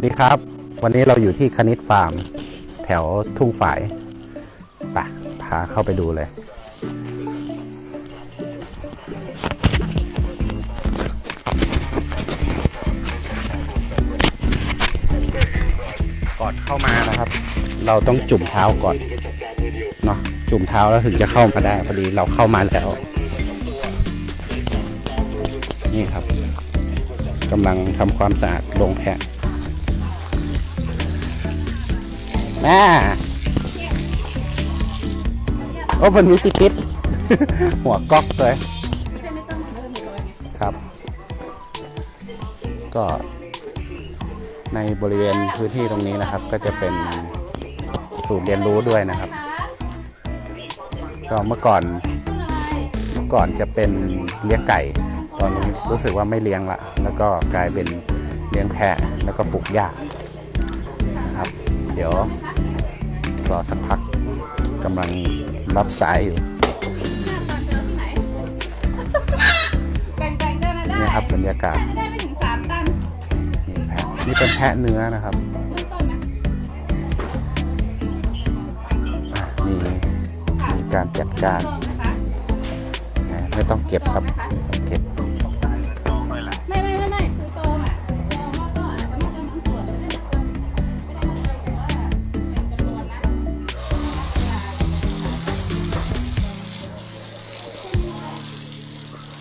วัสดีครับ วันนี้เราอยู่ที่คณิตฟาร์ม แถวทุ่งฝายปะพาเข้าไปดูเลย ก่อนเข้ามานะครับ เราต้องจุ่มเท้าก่อนเนาะจุ่มเท้าแล้วถึงจะเข้ามาได้พอดีเราเข้ามาแล้ว นี่ครับกำลังทำความสะอาดโรงแพะ แม่โอ้มันมีติดปิดหัวก๊อกเลยครับ ก็ในบริเวณพื้นที่ตรงนี้นะครับ ก็จะเป็นศูนย์เรียนรู้ด้วยนะครับ ก็เมื่อก่อนเมื่อก่อนจะเป็นเลี้ยงไก่ ตอนนี้รู้สึกว่าไม่เลี้ยงละ แล้วก็กลายเป็นเลี้ยงแพะแล้วก็ปลูกหญ้านะครับ เดี๋ยว รอสักพักกำลังรับสายอยู่แบ่งๆได้นะได้นี่ครับบรรยากาศจะได้ไม่ถึงสามตันนี่แพะนี่เป็นแพะเนื้อนะครับเบื้องต้นนะอะมีมีการจัดการต้นนะคะนะไม่ต้องเก็บครับ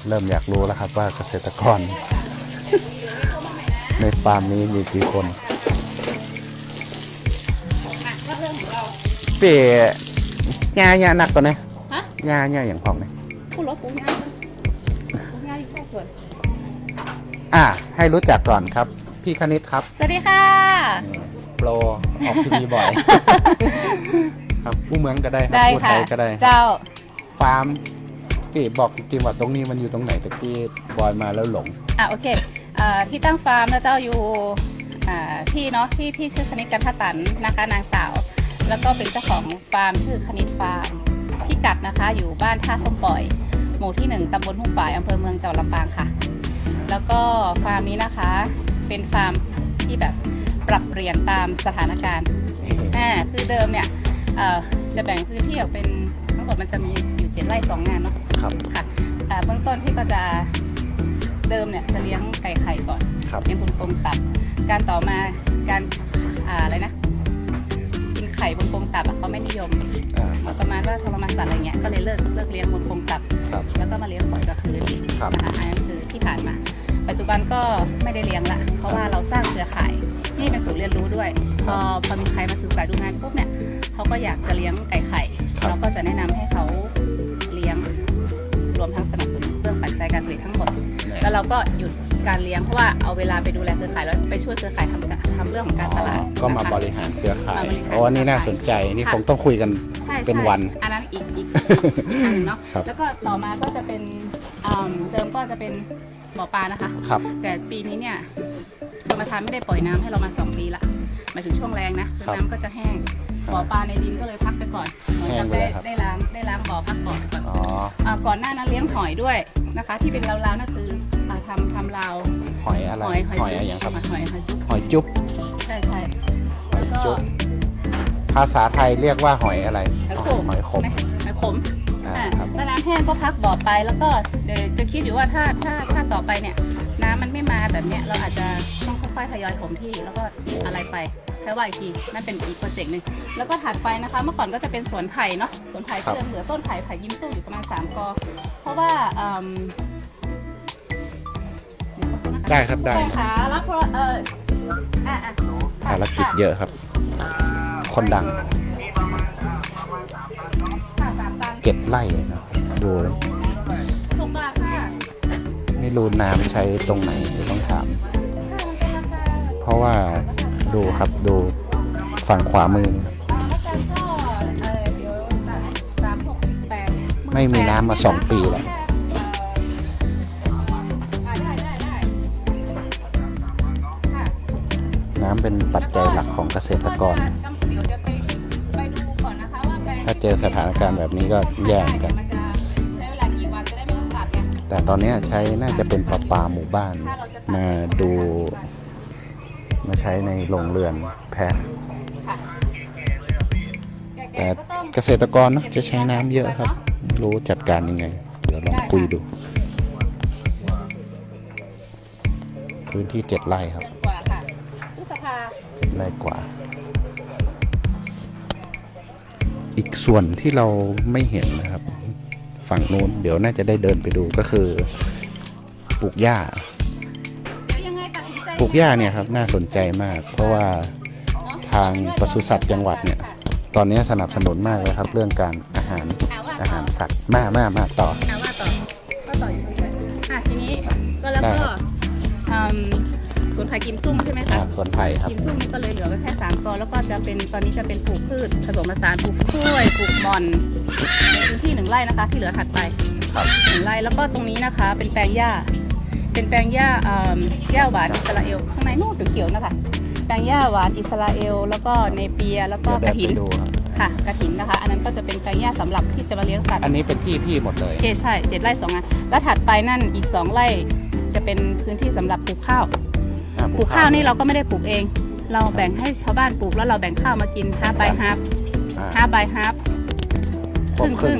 เริ่มอยากรู้แล้วครับว่าเกษตรกร ในฟาร์มนี้มีกี่คนอะก็เรื่องของเราเปียยาญาหนักกว่านี้ฮะยาญาอย่างพองเนี่ยพูดรถปูง่ายเลยปูง่ายที่เข้าส่วนอะให้รู้จักก่อนครับ พี่คณิตครับ สวัสดีค่ะโปรออกทีวีบ่อย ครับผู้เมืองก็ได้ครับได้ผู้ไทค่ะยก็ได้ เจ้า ฟาร์ม พี่บอกจริงๆว่าตรงนี้มันอยู่ตรงไหนแต่ที่บอยมาแล้วหลง อะโอเคอ่าที่ตั้งฟาร์มนะเจ้าอยู่อ่าพี่เนาะพี่พี่ชื่อคณิตกันทตันนะคะนางสาว แล้วก็เป็นเจ้าของฟาร์มชื่อคณิตฟาร์มพี่กัดนะคะ อยู่บ้านท่าส้มปล่อย หมู่ที่หนึ่งตำบลทุ่งฝายอำเภอเมืองจังหวัดลำปางค่ะ แล้วก็ฟาร์มนี้นะคะ เป็นฟาร์มที่แบบปรับเปลี่ยนตามสถานการณ์อ่าคือเดิมเนี่ยเอ่อจะแบ่งพื้นที่ออกเป็นทั้งหมดมันจะมี อยู่เจ็ดไร่สองงานเนาะครับค่ะอ่าเบื้องต้นพี่ก็จะเดิมเนี่ยจะเลี้ยงไก่ไข่ก่อนครับเลี้ยงคุณกรงตับ การต่อมาการอ่าอะไรนะกินไข่บนกรงตับอะเขาไม่นิยมอ่าครับประมาณว่าทรมานสัตว์อะไรเงี้ยก็เลยเลิกเลิกเลี้ยงบนกรงตับครับ แล้วก็มาเลี้ยงปล่อยกับพื้นครับนะคะอันนั้นคือที่ผ่านมา ปัจจุบันก็ไม่ได้เลี้ยงละ เพราะว่าเราสร้างเครือข่ายนี่เป็นศูนย์เรียนรู้ด้วย พอพอมีใครมาศึกษาดูงานปุ๊บเนี่ยเขาก็อยากจะเลี้ยงไก่ไข่ครับเราก็จะแนะนำให้เขาเลี้ยง รวมทั้งสนับสนุนเรื่องปัจจัยการผลิตทั้งหมด แล้วเราก็หยุดการเลี้ยงเพราะว่าเอาเวลาไปดูแลเครือข่ายแล้วไปช่วยเครือข่ายทำกะทำเรื่องของการตลาดอ๋อก็มานะคะบริหารเครือข่ายมาบริหาร โอ้อันนี่น่าสนใจนี่ค่ะคงต้องคุยกันใช่เป็นใช่วัน อันนั้นอีกอีกอีกอันหนึ่งเนาะ ครับ แล้วก็ต่อมาก็จะเป็นอืมเดิมก็จะเป็นบ่อปลานะคะ ครับ แต่ปีนี้เนี่ยสมทานไม่ได้ปล่อยน้ำให้เรามา 2 ปีละหมายถึงช่วงแรงนะคือครับ น้ำก็จะแห้ง บ่อปลาในดินก็เลยพักไปก่อนเหมือนกับแห้งไปได้เลยครับได้ล้างได้ล้างบ่อพักก่อนก่อนอ๋ออ่าก่อนหน้านั้นเลี้ยงหอยด้วยนะคะ ที่เป็นราวๆนั่นคืออ่าทำทำราวหอยอะไรหอยหอยหอยอะไรอย่างครับหอยหอยจุ๊บหอยจุ๊บใช่ใช่หอยแล้วก็จุ๊บภาษาไทยเรียกว่าหอยอะไรหอยขมหอยขมไหหอยขมอ่าอ่าครับถ้าน้ำแห้งก็พักบ่อไปแล้วก็เดี๋ยวจะคิดอยู่ว่าถ้าถ้าถ้าต่อไปเนี่ย น้ำมันไม่มาแบบเนี้ยเราอาจจะต้องค่อยๆทยอยถมที่แล้วก็อะไรไป แค่ว่าอีกทีนั่นเป็นอีกโปรเจกต์หนึ่งแล้วก็ถัดไปนะคะ เมื่อก่อนก็จะเป็นสวนไผ่เนาะสวนไผ่ครับก็ยังเหลือต้นไผ่ไผ่ยิ้มสู้อยู่ประมาณ3กอเพราะว่าอืมเดี๋ยวสักครู่นะคะได้ครับได้แม่ขารับโทรเอออะอะภารกิจเยอะครับ คนดังค่ะสามตังค์เจ็ดไร่นะดูหกบาทค่ะไม่รู้น้ำใช้ตรงไหนเดี๋ยวต้องถามค่ะมันเป็นราคาเพราะว่า ดูครับดูฝั่งขวามือนี่ไม่มีน้ำมาสองปีแล้วอ่าได้ได้ได้ค่ะน้ำเป็นปัจจัยหลักของเกษตรกร ถ้าเจอสถานการณ์แบบนี้ก็แย่เหมือนกัน แต่ตอนนี้ใช้น่าจะเป็นประปาหมู่บ้านมาดู มาใช้ในโรงเรือนแพะค่ะแต่ก็ต้องเกษตรกรเนอะจะใช้น้ำเยอะครับ ไม่รู้จัดการยังไง เดี๋ยวลองคุยดู พื้นที่เจ็ดไร่ครับเดือนกว่าค่ะพฤษภาเจ็ดไร่กว่า อีกส่วนที่เราไม่เห็นนะครับ ฝั่งนู้นเดี๋ยวน่าจะได้เดินไปดูก็คือปลูกหญ้า ปลูกหญ้าเนี่ยครับน่าสนใจมาก เพราะว่าทางปศุสัตว์จังหวัดเนี่ย ตอนนี้สนับสนุนมากเลยครับ เรื่องการอาหารอ่าว่าอาต่หาอรสัตว์มามามาต่ออ่าว่าต่อว่าต่ออยู่ตรงไหนอะทีนี้ก็แล้วได้ก็ครับอืมสวนไผ่กิมซุ่มใช่ไหมคะอ่าสวนไผ่ครับกิมซุ่มนี่ก็เลยเหลือไว้แค่สามกอแล้วก็จะเป็นตอนนี้จะเป็นปลูกพืชผสมผสานปลูกกล้วยปลูกหมอนในพื้นที่หนึ่งไร่นะคะ ที่เหลือถัดไปครับหนึ่งไร่แล้วก็ตรงนี้นะคะ เป็นแปลงหญ้า เป็นแปลงหญ้าอืมหญ้าหวานอิสราเอลข้างในนู่นเขียวๆนะคะแปลงหญ้าหวานอิสราเอล แล้วก็เนเปียแล้วก็เดี๋ยวกเดิระนถินไปดูครับค่ะกระถินนะคะ อันนั้นก็จะเป็นแปลงหญ้าสำหรับที่จะมาเลี้ยงสัตว์อันนี้เป็นที่พี่หมดเลยโอเคใช่เจ็ดไร่สองงานแล้วถัดไปนั่นอีกสองไร่จะเป็นพื้นที่สำหรับปลูกข้าวอ่ปลูกข้าวนี่เราก็ไม่ได้ปลูกเอง เราแบ่งให้ชาวบ้านปลูกแล้วเราแบ่งข้าวมากินฮาบายฮาบอ่าฮาบายฮาบ ครึ่งคครึ่รึ่งง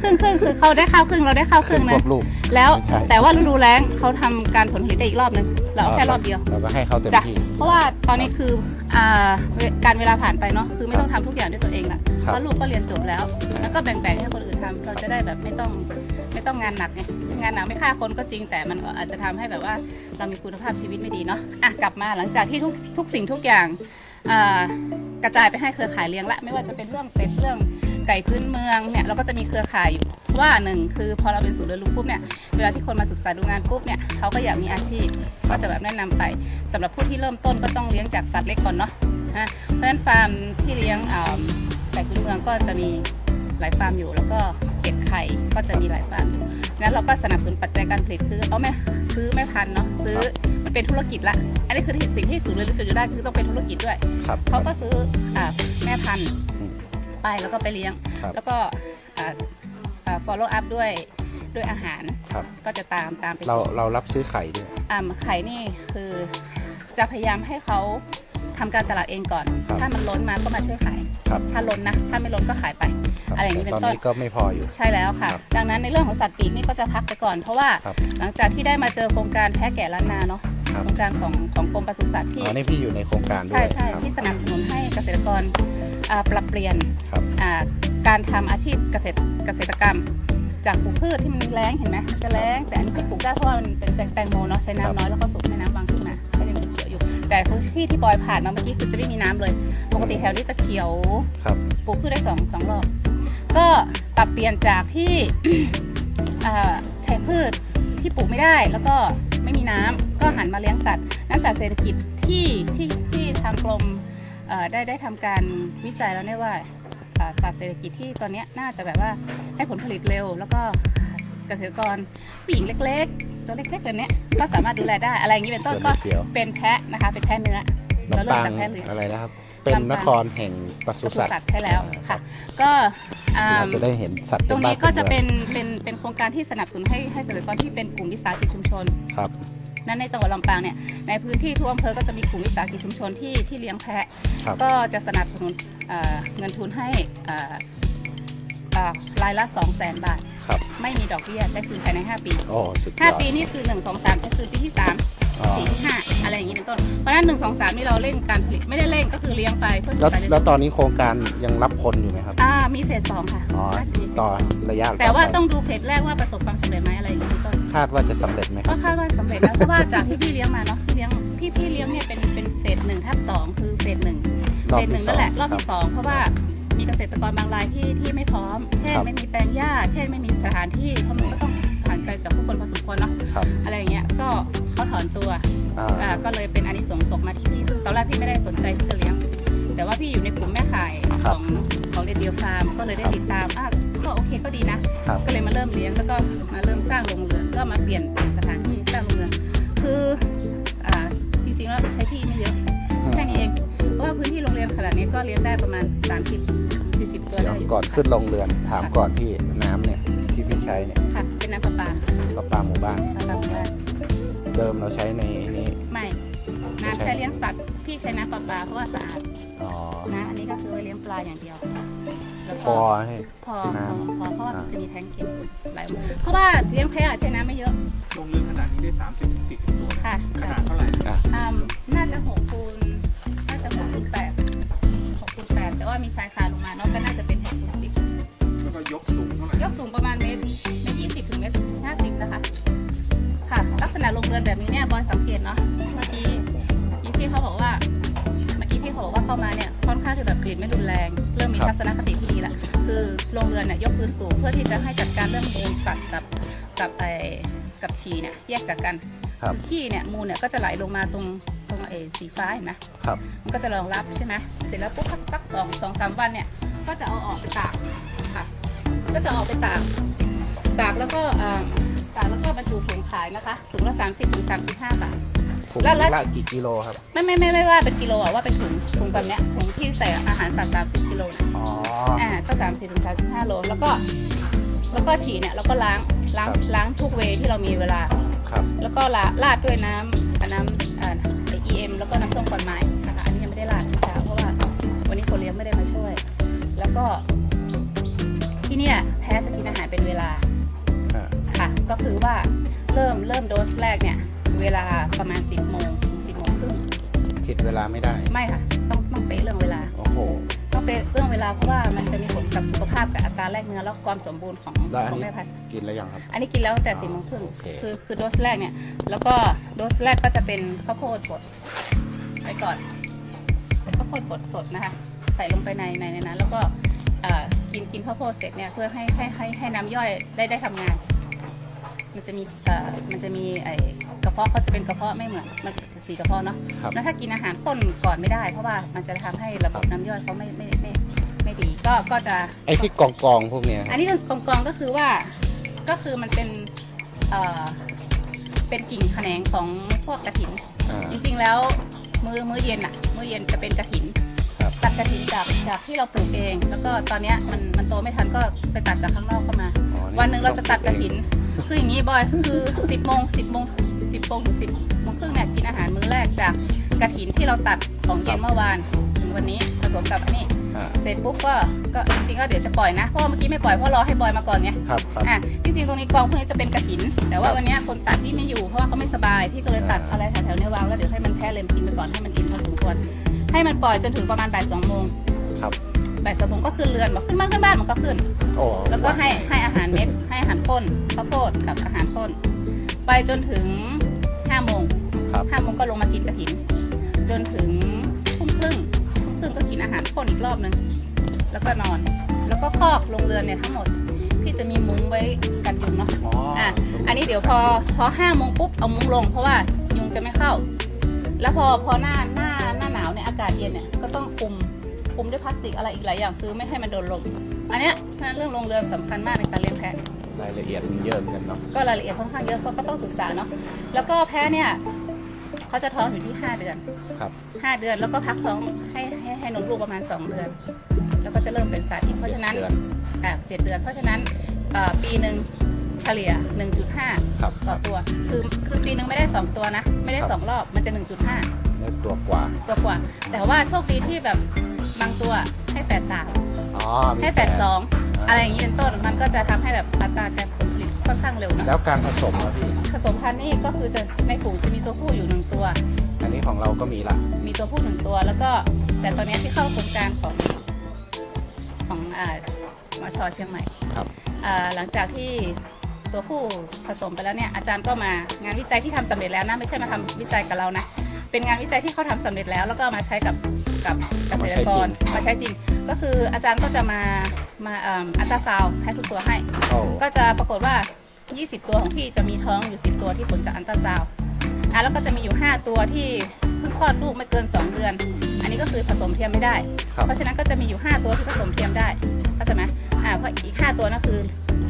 ครึ่งครึ่งคือเขาได้ข้าวครึ่งเราได้ข้าวครึ่งคนึรงบลูก แล้วใช่แต่ว่าฤดูแล้งเขาทำการผลผลิตได้อีกรอบนึงเราเอาแค่รอบเดียวเราก็ให้เขาเต็มจ้ะที่เพราะว่าตอนนี้คืออ่าเวการเวลาผ่านไปเนาะคือไม่ต้องทำทุกอย่างด้วยตัวเองละครับเพราะลูกก็เรียนจบแล้ว แล้วก็แบ่งๆให้คนอื่นทำเราจะได้แบบไม่ต้องไม่ต้องงานหนักไงงานหนักไม่ฆ่าคนก็จริงแต่มันก็อาจจะทำให้แบบว่าเรามีคุณภาพชีวิตไม่ดีเนาะอะกลับมาหลังจากที่ทุกทุกสิ่งทุกอย่างอ่ากระจายไปให้เครือข่ายเลี้ยงละ ไม่ว่าจะเป็นเรื่องเป็ดเรื่อง ไก่พื้นเมืองเนี่ยเราก็จะมีเครือข่ายอยู่ว่าหนึ่งคือพอเราเป็นศูนย์เรียนรู้ปุ๊บเนี่ยเวลาที่คนมาศึกษาดูงานปุ๊บเนี่ยเขาก็อยากมีอาชีพก็จะแบบแนะนำไปสำหรับผู้ที่เริ่มต้นก็ต้องเลี้ยงจากสัตว์เล็กก่อนเนาะนะเพราะฉะนั้นฟาร์มที่เลี้ยงอ่าไก่พื้นเมืองก็จะมีหลายฟาร์มอยู่ แล้วก็เก็บไข่ก็จะมีหลายฟาร์มอยู่งั้นเราก็สนับสนุนปัจจัยการผลิตคือเอาแม่ซื้อแม่พันธุ์เนาะซื้อมันเป็นธุรกิจละ อันนี้คือสิ่งที่ศูนย์เรียนรู้จะได้คือต้องเป็นธุรกิจด้วยครับเขาก็ซื้ออาแม่พันธุ์อืม ไปแล้วก็ไปเลี้ยง ครับแล้วก็อ่าอ่า follow up ด้วยด้วยอาหารครับ ก็จะตามตามไปเราส่ง เรารับซื้อไข่ด้วย อ่าไข่นี่คือจะพยายามให้เขาทำการตลาดเองก่อน ครับ ถ้ามันล้นมาก็มาช่วยขาย ครับถ้าล้นนะ ถ้าไม่ล้นก็ขายไป ครับอะไรอย่างนี้เป็นตอนต้น นี้ก็ไม่พออยู่ ใช่แล้วค่ะ ครับดังนั้นในเรื่องของสัตว์ปีกนี่ก็จะพักไปก่อน เพราะว่าครับหลังจากที่ได้มาเจอโครงการแพะแก่ล้านนาเนาะ ครับ โครงการของของกรมปศุสัตว์ที่ อ๋อนี่พี่อยู่ในโครงการด้ใช่วยใช่ครับ ที่สนับสนุนให้เกษตรกรอ่า ปรับเปลี่ยนครับอ่าการทำอาชีพเกษตรเกษตรกรรม จากปลูกพืชที่มันแรงเห็นไหมมันจะแรงแต่อันนี้ก็ปลูกได้เพราะว่ามันเป็นแตงโมเนาะใช้ครับน้ำน้อยแล้วก็สูบให้น้ำบางขึ้นมาก็ยังเขียวอยู่ แต่พื้นที่ที่บอยผ่านมาเมื่อกี้คือจะไม่มีน้ำเลย ปกติแถวนี้จะเขียวครับปลูกพืชได้สองสองรอบก็ปรับเปลี่ยนจากที่อ่าใช้พืชที่ปลูกไม่ได้แล้วก็ไม่มีน้ำก็หันมาเลี้ยงสัตว์นักสัตว์เศรษฐกิจที่ที่ที่ทางกรมเอ่อ ได้ได้ทำการวิจัยแล้วเนี่ยว่าศาสัตว์เศรษฐกิจที่ตอนนี้น่าจะแบบว่าให้ผลผลิตเร็ว แล้วก็เกษตรกรผู้หญิงเล็ก ๆ ตัวเล็กๆแบบเนี้ยก็สามารถดูแลได้อะไรอย่างนี้เป็นต้นก็เป็นแพะนะคะเป็นแพะเนื้อเราเริ่มลำปางจากแพะเหลืออะไรนะครับ เป็นลำปางนครแห่งปศุปศุสัตว์สัตว์ใช่แล้วค่ะ ก็อ่าเราจะได้เห็นสัตว์ตรงนี้บ้าก็จะมืองเป็นเป็นเป็นโครงการที่สนับสนุนให้ให้เกษตรกรที่เป็นกลุ่มวิสาหกิจชุมชนครับนั้นในจังหวัดลำปางเนี่ยในพื้นที่ทั่วอำเภอก็จะมีกลุ่มวิสาหกิจชุมชนที่ที่เลี้ยงแพะครับก็จะสนับสนุนเอ่อเงินทุนให้อ่าอ่ารายละ 2 0 0 0 0 0บาทครับไม่มีดอกเบี้ยได้คืนภายใน 5 ปีโอ้สุดยอด5ปีนี่คือ 1 2 3จะคืนปีที่ 3 อ๋อ4ที่5อะไรอย่างนี้เป็นต้น เพราะฉะนั้น1 2 3นี่เราเร่งการผลิตไม่ได้เร่งก็คือเลี้ยงไปเพื่อศึแล้วกษาเรียนแล้วรู้ตอนนี้โครงการยังรับคนอยู่ไหมครับ อ่ามีเฟสสองค่ะอ๋อ น่าจะมีต่อระยะแต่ว่าไปต้องดูเฟสแรกว่าประสบความสำเร็จไหมอะไรอย่างนี้เป็นต้น คาดว่าจะสำเร็จไหมคก็รับคาดว่าสำเร็จแล้วเพราะว่าจากที่พี่เลี้ยงมาเนาะพี่เลี้ยงพี่พี่เลี้ยงเนี่ยเป็นเป็นเฟสหนึ่งทับสองคือเฟสหนึ่งรอบเฟสหนึ่งที่สอนั่งนแหละรอบครัที่สองเพราะว่ามีเกษตรกรบางรายที่ที่ไม่พร้อม เช่น ครับ ไม่มีแปลงหญ้า เช่นไม่มีสถานที่เพราะมันก็ต้อง ผ่านไกลจากผู้คนพอสมควรเนาะครับ อะไรอย่างเงี้ยก็เขาถอนตัวอ่า อ่าก็เลยเป็นอานิสงส์ตกมาที่พี่ซึ่งตอนแรกพี่ไม่ได้สนใจที่จะเลี้ยง แต่ว่าพี่อยู่ในกลุ่มแม่ขายของของเรดิโอฟาร์มก็เลยได้ติดตามอะก็โอเคก็ดีนะ ครับ ก็เลยมาเริ่มเลี้ยงแล้วก็มาเริ่มสร้างโรงเรือนก็มาเปลี่ยนสถานที่สร้างโรงเรือนคืออ่าจริงๆแล้วใช้ที่ไม่เยอะแค่นี้เองเพราะว่าพื้นที่โรงเรียนขนาดนี้ก็เลี้ยงได้ประมาณ 30 40 ตัวเดี๋ยได้วอยู่ก่อนขึ้นลงเรือนถามก่อนพี่น้ำเนี่ยที่พี่ ใช้เนี่ยค่ะ เป็นน้ำประปาประปาหมู่บ้าน ประปาหมู่บ้านเดิมเราใช้ในนี้ ไม่น้ำใช้เลี้ยงสัตว์ พี่ใช้น้ำประปาเพราะว่าสะอาดอ๋อนะ อันนี้ก็คือไว้เลี้ยงปลาอย่างเดียวแล้วพก็อให้ พอน้ำพอพอเพราะว่าอ่า จะมีแทงเก็บหลายเพราะว่าเลี้ยงแพะอะใช้น้ำไม่เยอะลงเรือนขนาดนี้ได้ 30ถึง40 ตัว ค่ะขนาดเท่าไหร่อ่าน่าจะหกคูณน่าจะหกคูณแปดหกคูณแปดแต่ว่ามีชายคาลงมาเนอกก็น่าจะเป็นหกคูณสิบแล้วก็ยกสูงเท่าไหร่ยกสูงประมาณ นะคะ ค่ะ ลักษณะโรงเรือนแบบนี้เนี่ยบอยสังเกตเนาะเมื่อกี้เมื่อกี้พี่เขาบอกว่า เมื่อกี้พี่เขาบอกว่าเข้ามาเนี่ยค่อนข้างที่แบบกลิ่นไม่รุนแรง เริ่มมีครับทัศนคติที่ดีละคือโรงเรือนเนี่ยยกพื้นสูงเพื่อที่จะให้จัดการเรื่องมูลสัตว์กับกับไอกับฉีเนี่ยแยกจากกันครับอขี้เนี่ยมูลเนี่ยก็จะไหลลงมาตรงตรงไอสีฟ้าเห็นไหมครับ มันก็จะรองรับใช่ไหมเสร็จแล้วปุ๊บสักสักสองสองสามวันเนี่ยก็จะเอาออกไปตากค่ะ ก็จะเอาออกไปตากตากแล้วก็ อ่าตากแล้วก็บรรจุถุงขายนะคะถุงละ 30ถึง35 บาท ถุงแล้วแล้ว ละกี่กิโลครับ ไม่ไม่ไม่ไม่ว่าเป็นกิโลอะว่าเป็นถุงถุงแบบเนี้ยถุงที่ใส่อาหารสัตว์30กิโลเนี่ยอ๋อ อ่าก็30ถึง35โลแล้วก็ แล้วก็ฉี่เนี่ยเราก็ล้างล้างครับ ล้างทุกเวย์ที่เรามีเวลา ครับ แล้วก็ราราดด้วยน้ำอ่าน้ำอ่าไอเอ็มแล้วก็น้ำส้มควันไม้นะคะอันนี้ยังไม่ได้ราดเมื่อเช้าเพราะว่าวันนี้คนเลี้ยงไม่ได้มาช่วย แล้วก็ที่เนี่ยแพ้จะกินอาหารเป็นเวลาอ่า ค่ะ ก็คือว่าเริ่มเริ่มโดสแรกเนี่ย เวลาประมาณ 10โมง10โมงครึ่งผิดเวลาไม่ได้ ไม่ค่ะ ต้องต้องเป๊ะเรื่องเวลา โอ้โห ต้องเป๊ะเรื่องเวลาเพราะว่ามันจะมีผลกับสุขภาพกับอัตราแลกเนื้อแล้วความสมบูรณ์ของแล้วอันของนี้แม่พันธุ์กินแล้วยังครับ อันนี้กินแล้วตั้งแต่สี่โมงครึ่งโอเค คือคือโดสแรกเนี่ย แล้วก็โดสแรกก็จะเป็นข้าวโพดบดไปก่อนเป็นข้าวโพดบดสดนะคะ ใส่ลงไปในในในนั้น แล้วก็เอ่อกินกินข้าวโพดเสร็จเนี่ยเพื่อให้ให้ให้ให้น้ำย่อยได้ได้ทำงาน มันจะมีเอ่อมันจะมีไอ้กระเพาะเขาจะเป็นกระเพาะไม่เหมือนมันสีกระเพาะเนาะครับ แล้วถ้ากินอาหารข้นก่อนไม่ได้ เพราะว่ามันจะทำให้ระบบน้ำย่อยเขาไม่ไม่ไม่ไม่ดีก็ก็จะ ไอ้ที่กองกองๆพวกเนี้ยคอัรับนนี้กองกองๆก็คือว่าก็คือมันเป็นเอ่อเป็นกิ่งแขนงของพวกกระถิน อ่า จริงๆแล้วมื้อมื้อเย็นอะมื้อเย็นจะเป็นกระถิน ครับ ตัดกระถินจากจากที่เราปลูกเอง แล้วก็ตอนเนี้ยมันมันโตไม่ทันก็ไปตัดจากข้างนอกเข้ามา อ๋อวันหนึ่งเราจะตัดกระถิน คืออย่างนี้บอยคือ 10โมง10โมง10โมงถึง10โมงครึ่งเนี่ยกินอาหารมื้อแรกจากกระถินที่เราตัดของเย็นเมื่อวานถึงวันนี้ผสมกับอันนี้ อ่าเสร็จปุ๊บก็ก็จริงๆก็เดี๋ยวจะปล่อยนะเพราะว่าเมื่อกี้ไม่ปล่อยเพราะรอให้บอยมาก่อนไง ครับครับ อะจริงๆตรงนี้กองพวกนี้จะเป็นกระถิน แต่ว่าครับวันเนี้ยคนตัดพี่ไม่อยู่เพราะว่าเขาไม่สบายพี่ก็เลยตัดอ่า อะไรแถวๆเนี้ยวางแล้วเดี๋ยวให้มันแพ้เลมกินไปก่อนให้มันอิ่มพอสมควรให้มันปล่อยจนถึงประมาณบ่ายสองโมงครับ บ่ายสองโมงก็ขึ้นเรือนบอกขึ้นบ้านขึ้นบ้านมันก็ขึ้นโอ้แล้วก็ให้ให้อาหารเม็ด ให้อาหารข้นข้าวโพดกับอาหารข้น ไปจนถึงห้าโมงครับห้าโมงก็ลงมากินกระถิน จนถึงทุ่มครึ่งทุ่มครึ่งก็กินอาหารข้นอีกรอบนึงแล้วก็นอน แล้วก็คอกโรงเรือนเนี่ยทั้งหมดพี่จะมีมุ้งไว้กันยุงเนาะอ๋ออะอันนี้เดี๋ยวพอพอห้าโมงปุ๊บเอามุ้งลง เพราะว่ายุงจะไม่เข้า แล้วพอพอหน้าหน้าหน้าหนาวเนี่ยอากาศเย็นเนี่ยก็ต้องคุม คุมด้วยพลาสติกอะไรอีกหลายอย่างคือไม่ให้มันโดนลม อันเนี้ยเพราะฉะนั้นเรื่องโรงเรือนสำคัญมากในการเลี้ยงแพะ รายละเอียดมันเยอะเหมือนกันเนาะก็รายละเอียดค่อนข้างเยอะเพราะก็ต้องศึกษาเนาะ แล้วก็แพ้เนี่ยเขาจะท้องอยู่ที่ 5 เดือน ครับ 5 เดือนแล้วก็พักท้องให้ให้ให้นมลูกประมาณ 2 เดือน แล้วก็จะเริ่มเป็นสาธิตเพราะฉะนั้นเดือน อ่าเจ็ดเดือน เพราะฉะนั้นเอ่อปีหนึ่งเฉลี่ย 1.5 ครับ ต่อตัว คือคือปีหนึ่งไม่ได้ 2 ตัวนะ ไม่ได้ครับ2รอบมันจะ 1.5แล้วตัวกว่า ตัวกว่า แต่ว่าโชคดีที่แบบ บางตัวให้แฝดสามอ๋อมีให้แฝดสองาอะไรอย่างนี้เป็นต้น มันก็จะทำให้แบบอัตราการผลผลิตค่อนข้างเร็วหน่อยแล้วการผสมอะพี่ ผสมพันธุ์นี่ก็คือจะในฝูงจะมีตัวผู้อยู่หนึ่งตัว อันนี้ของเราก็มีละมีตัวผู้หนึ่งตัว แล้วก็แต่ตอนนี้ที่เข้าโครงการของของอ่ามชเชียงใหม่ ครับ อ่าหลังจากที่ตัวผู้ผสมไปแล้วเนี่ยอาจารย์ก็มางานวิจัยที่ทำสำเร็จแล้วนะไม่ใช่มาทำวิจัยกับเรานะ เป็นงานวิจัยที่เขาทำสำเร็จแล้ว แล้วก็เอามาใช้กับกับเกษตรกรมาใช้จริง ก็คืออาจารย์ก็จะมามาอ่าอัลตราซาวด์ให้ทุกตัวให้โอ้ก็จะปรากฏว่า 20 ตัวของพี่จะมีท้องอยู่ 10 ตัวที่ผลจากอันตราซาวด์อะแล้วก็จะมีอยู่ 5 ตัวที่เพิ่งคลอดลูกไม่เกิน 2 เดือน อันนี้ก็คือผสมเทียมไม่ได้ครับเพราะฉะนั้นก็จะมีอยู่ 5 ตัวที่ผสมเทียมได้ เข้าใจไหมอ่าเพราะอีก5ตัวนั่นคือ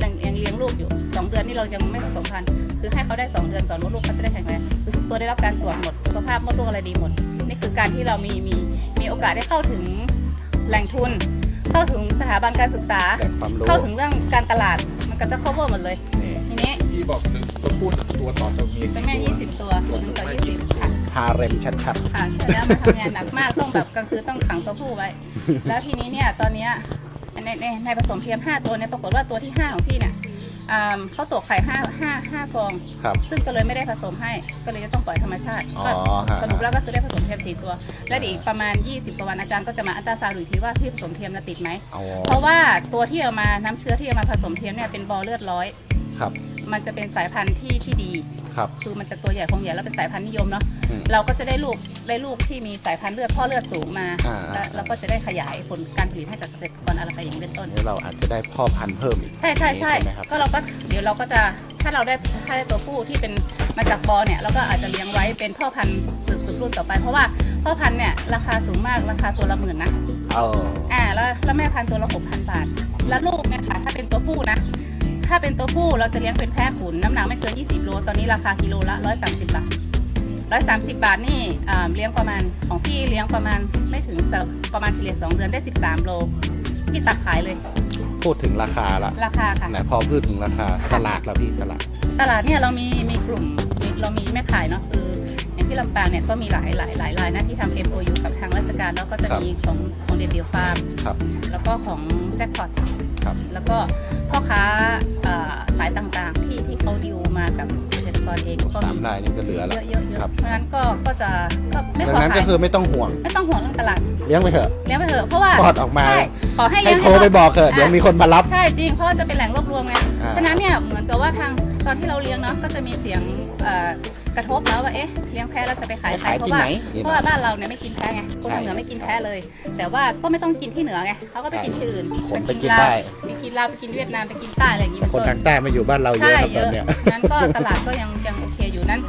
ยังยังเลี้ยงลูกอยู่2เดือนนี่เรายังไม่ผสมพันธุ์คือให้เขาได้2เดือนก่อนมดลูกเขาจะได้แข็งแรงคือทุกตัวได้รับการตรวจหมดสุขภาพมดลูกอะไรดีหมด นี่คือการที่เรามีมีมีโอกาสได้เข้าถึงแหล่งทุน เข้าถึงสถาบันการศึกษา แหล่งความรู้ เข้าถึงเรื่องการตลาดมันก็จะ cover หมดเลยนี่ทีนี้พี่บอกหนึ่งตัวพูดตัวต่อตัวเมียเป็นแม่20ตัวหนึ่งต่อ20ค่ะห่าเร็มชัด ค่ะใช่แล้วมันทำงานหนักมากต้องแบบกลางคืนต้องขังตัวผู้ไว้ แล้วทีนี้เนี่ยตอนเนี้ย ในในในผสมเทียม 5 ตัวเนี่ยปรากฏว่าตัวที่ 5 ของพี่เนี่ยอ่าเขาตกไข่ห้าห้าห้าฟองๆครับ ซึ่งก็เลยไม่ได้ผสมให้ก็เลยจะต้องปล่อยธรรมชาติอ๋อก็ฮะ สรุปแล้วก็คือได้ผสมเทียมสี่ตัว และเดี๋ยวอีกประมาณ 20กว่าวันอาจารย์ก็จะมาอัลตราซาวด์ดูอีกทีว่าที่ผสมเทียมน่ะติดไหม อ๋อเพราะว่าตัวที่เอามาน้ำเชื้อที่เอามาผสมเทียมเนี่ยเป็นบอเลือดร้อย ครับ มันจะเป็นสายพันธุ์ที่ที่ดี ครับ คือมันจะตัวใหญ่คงใหญ่แล้วเป็นสายพันธุ์นิยมเนาะอืมเราก็จะได้ลูกได้ลูกที่มีสายพันธุ์เลือดพ่อเลือดสูงมาอ่า แล้วเราก็จะได้ขยายผลการผลิตให้กับเกษตรกรอะไรไปอย่างนี้เป็นต้น นี่เราอาจจะได้พ่อพันธุ์เพิ่มอีกใช่ใช่ใช่ไหมครับ ก็เราก็เดี๋ยวเราก็จะถ้าเราได้ถ้าได้ตัวผู้ที่เป็นมาจากบอเนี่ยเราก็อาจจะเลี้ยงไว้เป็นพ่อพันธุ์สืบสืบรุ่นต่อไป เพราะว่าพ่อพันธุ์เนี่ยราคาสูงมากราคาตัวละหมื่นนะ เออ อ่าแล้วแล้วแม่พันธุ์ตัวละหกพันบาท แล้วลูกเนี่ยค่ะถ้าเป็นตัวผู้นะ ถ้าเป็นตัวผู้เราจะเลี้ยงเป็นแพะขุนน้ำหนักไม่เกิน 20 โล ตอนนี้ราคากิโลละ 130 บาท 130 บาทนี่อ่าเลี้ยงประมาณของพี่เลี้ยงประมาณไม่ถึงสประมาณเฉลี่ย 2 เดือนได้ 13 โลพี่ตักขายเลย พูดถึงราคาละราคาค่ะไหนพอพูดถึงราคาตลาดแล้วพี่ตลาด ตลาดเนี่ยเรามีมีกลุ่มมีเรามีแม่ขายเนาะคืออย่างที่ลำปางเนี่ยก็มีหลายหลายหลายรายนะที่ทำ MOU กับทางราชการแล้วก็จะมีของของเดดเดียวฟาร์มครับแล้วก็ของแจ็คพอต ครับ แล้วก็พ่อค้าเอ่อสายต่างๆที่ที่เขาดิวมากับเกษตรกรเองก็สามมีรายนี่ก็เหลือเยแล้วอะๆเยอะๆครับ เพราะฉะนั้นก็ก็จะก็ไม่ดัขงอนั้นขาก็ยคือไม่ต้องห่วงไม่ต้องห่วงเรื่องตลาดเลี้ยงไปเถอะเลี้ยงไปเถอะเพราะว่าคลอดออกมา ใช่ขอให้ให้เลี้ยงโทรไปบอกเถอะเดี๋ยวมีคนมารับ ใช่จริงเพราะว่าจะเป็นแหล่งรวบรวมไงอ่า ฉะนั้นเนี่ยเหมือนกับว่าทางตอนที่เราเลี้ยงเนาะก็จะมีเสียงเอ่อ กระทบแล้วว่าเอ๊ะเลี้ยงแพะแล้วจะไปขายใครขายเพที่ราะว่าไหนเพราะว่าบ้านเราเนี่ยไม่กินแพะไงคนทางเหนือใช่ไม่กินแพะเลย แต่ว่าก็ไม่ต้องกินที่เหนือไงเขาก็ไปกินที่อื่นผมไปกินลาวได้ไปกินลาวไปกินเวียดนามไปกินใต้อะไรอย่างงี้แต่เป็นคนต้นทางใต้มาอยู่บ้านเราเยใช่อะครับเยตอนอะเนี้ยนั้นก็ตลาดก็ยังยังโอเคอยู่นั้น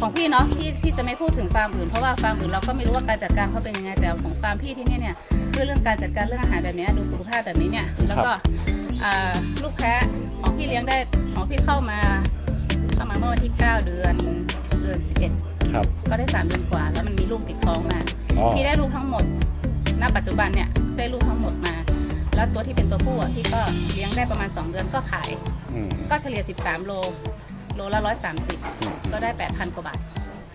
ของพี่เนาะพี่พี่จะไม่พูดถึงฟาร์มอื่นเพราะว่าฟาร์มอื่นเราก็ไม่รู้ว่าการจัดการเขาเป็นยังไงแต่ของฟาร์มพี่ที่เนี่ยเนี่ยเรื่องเรื่องการจัดการเรื่องอาหารแบบเนี้ยดูสุขภาพแบบนี้เนี่ยแล้วก็อ่าลูกแพะของพี่เลี้ยงได้ของพี่เข้ามาเข้ามาเมื่อวันที่ 9 เดือน เดือน11ครับก็ได้ 3 เดือนกว่า แล้วมันมีลูกติดท้องมา อ๋อ พี่ได้ลูกทั้งหมด ณ ปัจจุบันเนี่ยได้ลูกทั้งหมดมา แล้วตัวที่เป็นตัวผู้อะพี่ก็เลี้ยงได้ประมาณ 2 เดือนก็ขาย อืม ก็เฉลี่ย 13 โล โลละอืม130 ก็ได้ 8,000 กว่าบาท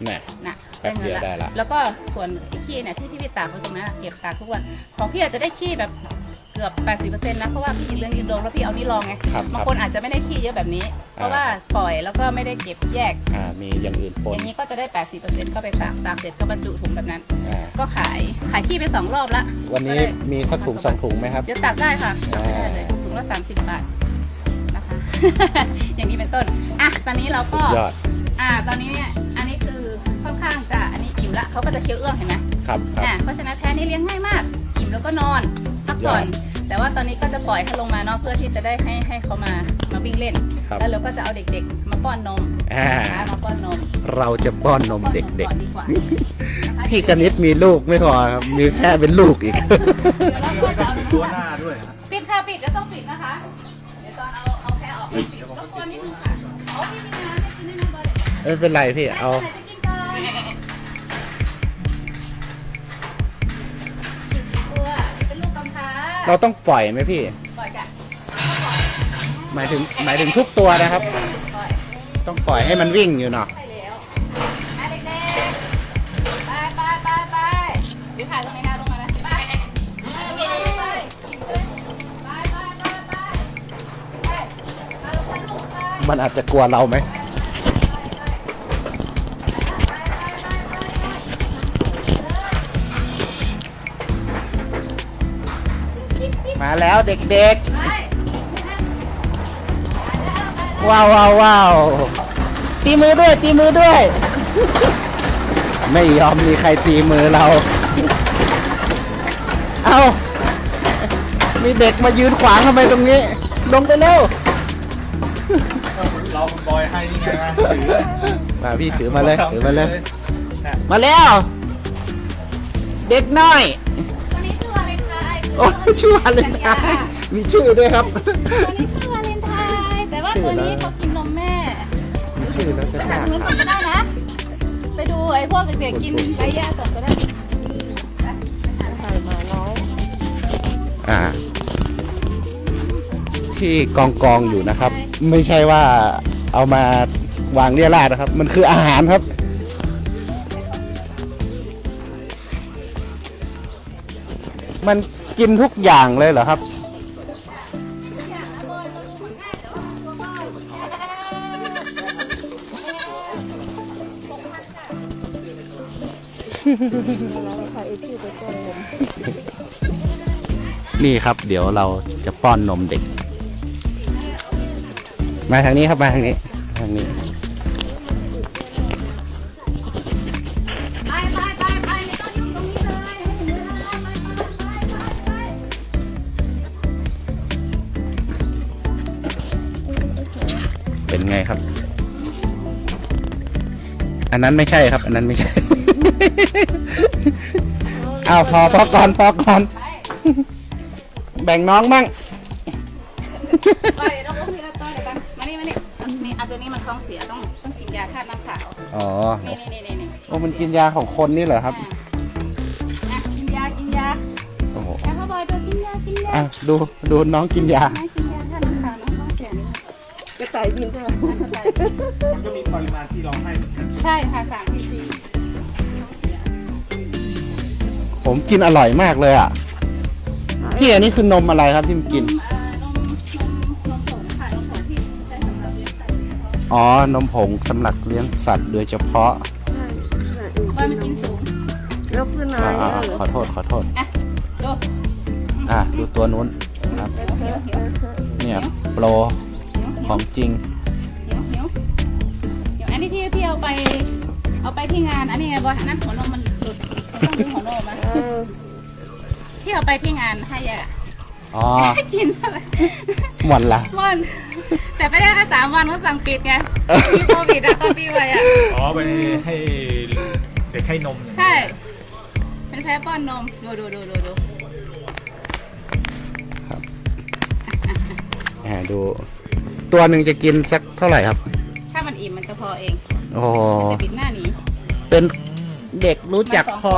แน่ นะแป๊บเดียวได้ละ แล้วก็ส่วนขี้เนี่ยที่ที่พี่ตากไว้ตรงนั้นอะเก็บตากทุกวัน ของพี่อาจจะได้ขี้แบบเกือบ 80%นะ เพราะว่าพี่เลี้ยงยืนโดงแล้วพี่เอานี่ลองไงครับบางครับคนอาจจะไม่ได้ขี้เยอะแบบนี้ เพราะว่าปล่อยแล้วก็ไม่ได้เก็บแยก อ่ามีอย่างอื่นปอนย่างนี้ก็จะได้ 80%ก็ไปตากตากเสร็จก็บรรจุถุงแบบนั้น อ่าก็ขายขายขี้ไปสองรอบละวันนี้มีสักถุงสองถุงไหมครับ เดี๋ยวตักได้ค่ะอ่าได้เลยถุงละ30 บาทนะคะ อย่างนี้เป็นต้นอะตอนนี้เราก็ ยอดอ่า ตอนนี้เนี่ยอันนี้คือค่อนข้างจะอันนี้อิ่มละเขาก็จะเคี้ยวเอื้องเห็นไหมครับครับ อ่าเพราะฉะนั้นแพ้นี่เลี้ยงง่ายมาก อิ่มแล้วก็นอนพักผ่อนยอด แต่ว่าตอนนี้ก็จะปล่อยให้ลงมาเนาะเพื่อที่จะได้ให้ให้เขามามาวิ่งเล่น ครับ แล้วเราก็จะเอาเด็กๆ มาป้อนนมอ่านะคะมาป้อนนมเราจะป้อนนมเด็กป้อนนมก่อนดีกว่านะคะๆพี่กนิษฐ์มีลูกไม่พอครับ มีแค่เป็นลูกอีก เดี๋ยวเราก็จะเอาตัวหน้าด้วยนะปิดค่ะปิดแล้วต้องปิดนะคะ เดี๋ยวตอนเอาเอาแพ้ออกปิดรบกวนนิดนึงค่ะเอาพี่มีน้ำให้กินได้ไหมบอย ไม่เป็นไรพี่เอาไหนจะ เราต้องปล่อยไหมพี่ ปล่อยจ้ะหมายถึงหมายถึงทุกตัวนะครับ ปล่อยต้องปล่อยให้มันวิ่งอยู่เนาะใช่แล้วอะเด็กๆไปไปไปไปเดี๋ยวถ่ายตรงนี้นะลงมานะไปไปไปไปไปไปไปไปไปลงมาลูกไปมันอาจจะกลัวเราไหม มาแล้วเด็กๆ ว้าวว้าวว้าวตีมือด้วยตีมือด้วย ไม่ยอมมีใครตีมือเรา เอามีเด็กมายืนขวางทำไมตรงนี้ ลงไปเร็วเราคุณบอยให้นี่ไงถือมาพี่ถือมาเลยถือมาเลยเนี่ยมาแล้ว เด็กน้อย อ้ชื่อวาเลนไทน์มีชื่อด้วยครับ ตัวนี้ชื่อวาเลนไทน์แต่ว่าตัวนี้เขากินนมแม่มีชื่อแล้วจะหาได้นะ ไปดูไอ้พวกเด็กๆกินใบหญ้าก่อนก็ได้ที่กองกองอยู่นะครับ ไม่ใช่ว่าเอามาวางเรียราดนะครับ มันคืออาหารครับมัน กินทุกอย่างเลยเหรอครับ นี่ครับ เดี๋ยวเราจะป้อนนมเด็ก มาทางนี้ครับมาทางนี้ทางนี้ ไปเป็นไงครับ อันนั้นไม่ใช่ครับ อันนั้นไม่ใช่ อ้าวพอพอก่อนพอก่อน แบ่งน้องมั่งไปเดี๋ยวเราพูดทีละตัวเดี๋ยวกันมานี่มานี่อันนี้อันตัวนี้มันท้องเสียต้องต้องกินยาธาตุน้ำขาวอ๋อนี่นี่นี่นี่นี่โอ้มันกินยาของคนนี่เหรอครับอะกินยากินยาโอ้โหแค่พ่อบอยตัวกินยากินยา อะดูดูน้องกินยาไม่กินยาายบินใช่ไหมมันก็มีปริมาณที่เราให้เหมือนกันใช่ค่ะสามซีซีผมกินอร่อยมากเลยอะ พี่อันนี้คือนมอะไรครับที่มันกินเอ่อนมนมนมผงค่ะนมผงที่ใช้สำหรับเลี้ยงสัตว์โดยเฉพาะอ๋อ นมผงสำหรับเลี้ยงสัตว์โดยเฉพาะบอยมันกินสูงแล้วขึ้นอะไรอ่าอะๆขอโทษขอโทษ อะดูอะดูตัวนู้นครับ เนี่ยโปร ของจริงเดี๋ยวเดี๋ยวเดี๋ยวอันนี้ที่พี่เอาไป เอาไปที่งาน อันนี้ไงบอยอันนั้นหัวนมมันหลุดมันต้องดึงหัวนมมาเออที่เอาไปที่งานให้อะอ๋อให้กินซะเลยหมดละมันแต่ไม่ได้แค่สามวันเขาสั่งปิดไงมีโควิดอะตอนปีใหม่อะอ๋อไปให้เด็กให้นมอย่างเงี้ยใช่เป็นแพ้ป้อนนมดูดูดูดูดูอ่าดู ตัวหนึ่งจะกินสักเท่าไหร่ครับ ถ้ามันอิ่มมันจะพอเองโอ้โหมันจะปิดหน้าหนีเป็นเด็กรู้จักพอ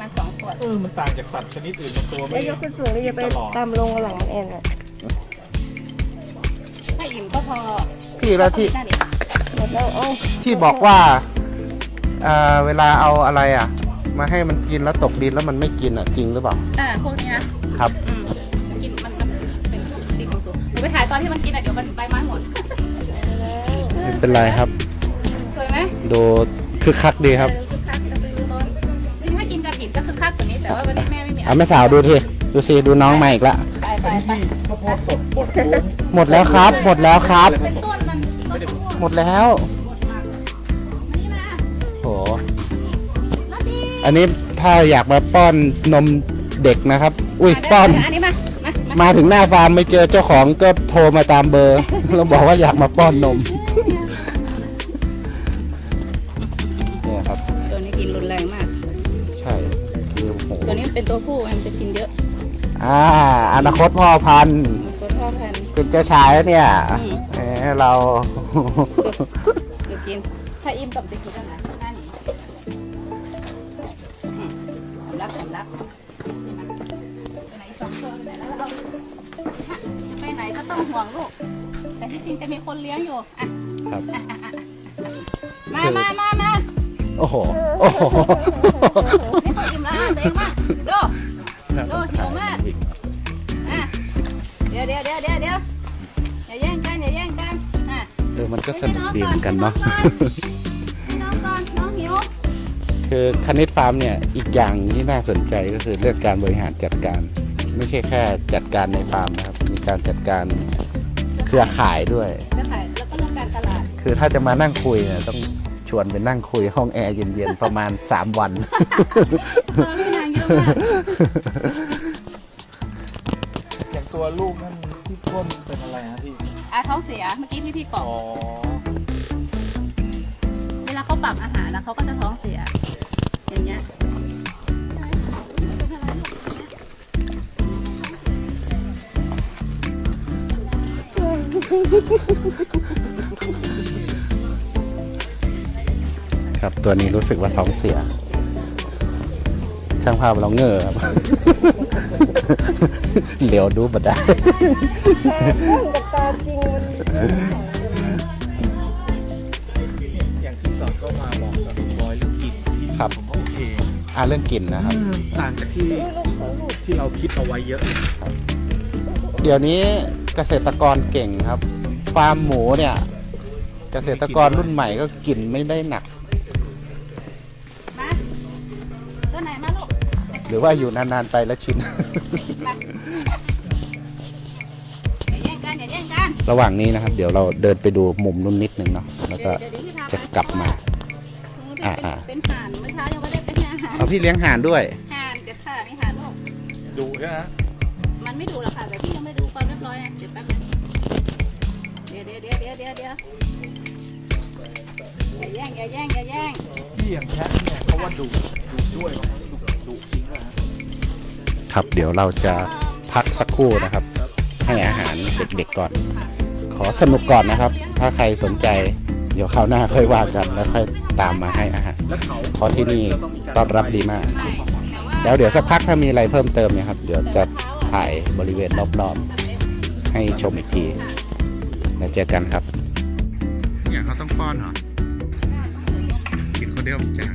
มาสองขวดเออมันต่างจากสัตว์ชนิดอื่นบางตัวแล้ไม่วยกขึ้นสูงนี่จะไปตามลงกับหลังมันแอนอะถ้าอิ่มก็พอพี่แล้วที่ปิดหน้าหนีหมดแล้วเอ้าที่บอกว่าเอ่อเวลาเอาอะไรอะ มาให้มันกินแล้วตกดินแล้วมันไม่กินอะจริงหรือเปล่า อ่าพวกนี้นะครับ อืม ไปถ่ายตอนที่มันกินอะเดี๋ยวมันใบไม้หมด ไม่เป็นไรครับ สวยไหมดูคึกคักดีครับ เออคึกคักกระตือรือร้นนี่ถ้ากินกระปิดก็คึกคักกว่านี้แต่ว่าวันนี้แม่ไม่มีเอาแม่สาวดูทีดูสิดูน้องมาอีกละไปไปไปข้าวโพดสดบดฟุ้งหมดแล้วครับ หมดแล้วครับ เป็นต้นมันต้นม่วงหมดแล้วหมดมากมานี่มาโหมาดีอันนี้ถ้าอยากมาป้อนนมเด็กนะครับ อุ้ยป้อน อันนี้ มามามามาถึงหน้าฟาร์มไม่เจอเจ้าของก็โทรมาตามเบอร์ แล้วบอกว่าอยากมาป้อนนม เนี่ยครับ ตัวนี้กินรุนแรงมาก ใช่คือโอ้โหตัวนี้มันเป็นตัวผู้มันจะกินเยอะอ่า อนาคตพ่อพันธุ์มันตัวพ่อพันธุ์เป็นเจ้าชายแล้วเนี่ยอืมแหมเรา เดี๋ยวกิน ถ้าอิ่มกับจะกินอะไร ลูก แต่ที่จริงจะมีคนเลี้ยงอยู่อะครับมามามามาโอ้โห โอ้โหนี่เขาอิ่มแล้วอะเต็มมากดู โอ้หิวมาก อะเดี๋ยวเดี๋ยวเดี๋ยวเดี๋ยวเดี๋ยวอย่าแย่งกันอย่าแย่งกันอะเออ มันก็สนุกดีเหมือนกันเนาะ ให้น้องก่อนน้องหิวคือคณิตฟาร์มเนี่ย อีกอย่างที่น่าสนใจก็คือเรื่องการบริหารจัดการ ไม่ใช่แค่จัดการในฟาร์มนะครับ มีการจัดการ เครือข่ายด้วยจะขายแล้วก็เรื่องการตลาดคือถ้าจะมานั่งคุยเนี่ยต้องชวนไปนั่งคุยห้องแอร์เย็นๆ ประมาณ 3 วันเออพี่นางเยอะมากอย่างตัวลูกนั่นที่ก้นเป็นอะไรฮะพี่ อะท้องเสียเมื่อกี้ที่พี่บอกอ๋อ เวลาเขาปรับอาหารแล้วเขาก็จะท้องเสีย อย่างเงี้ย ครับตัวนี้รู้สึกว่าท้องเสีย ช่างภาพเราเงอครับ เหลียวดูบัดได้ตาตั้งกับตาจริงมันอย่างที่สอนก็มาบอกกับบอยลูกกินที่ครับ ผมว่าโอเคอ่าเรื่องกลิ่นนะครับ ต่างจากที่ที่เราคิดเอาไว้เยอะ เดี๋ยวนี้ เกษตรกรเก่งครับ ฟาร์มหมูเนี่ย เกษตรกรรุ่นใหม่ก็กินไม่ได้หนัก มาตัวไหนมาลูกหรือว่าอยู่นานๆไปแล้วชิน มาอย่าแย่งกันอย่าแย่งกันระหว่างนี้นะครับ เดี๋ยวเราเดินไปดูมุมนุ่นนิดนึงเนาะแล้วก็เดี๋ยวเดี๋ยวพี่พาไปจะกลับมา อ่าอ่า เป็นห่านเมื่อเช้ายังไม่ได้เป็นอาหารเอาพี่เลี้ยงห่านด้วย ห่านเจ็ดค่ะมีห่านลูกดูใช่ไหมมัน ไม่ดูหรอกค่ะแต่พี่ยังไม่ดูความเรียบร้อยไงเดี๋ยวแป๊บนึงเดี๋ยวเดี๋ยวเดี๋ยวเดี๋ยวเดี๋ยวเดี๋ยวอย่าแย่งอย่าแย่งอย่าแย่งพี่อย่างแคทเนี่ยเขาว่าดุดุด้วยดุดุจริงนะฮะครับเดี๋ยวเราจะพักสักครู่นะครับ ให้อาหารเด็กๆก่อน ขอสนุกก่อนนะครับ ถ้าใครสนใจ เดี๋ยวคราวหน้าค่อยว่ากันแล้วค่อยตามมาให้อาหารแล้วเขาเพราะที่นี่ก็ต้องมีการต้อนรับดีมากไม่แต่ว่าแล้วเดี๋ยวสักพักถ้ามีอะไรเพิ่มเติมเนี่ยครับ เดี๋ยวจะ ถ่ายบริเวณรอบๆ ให้ชมอีกทีแล้วเจอกันครับ อย่างเขาต้องป้อนเหรอ กินคนเดียวจ้า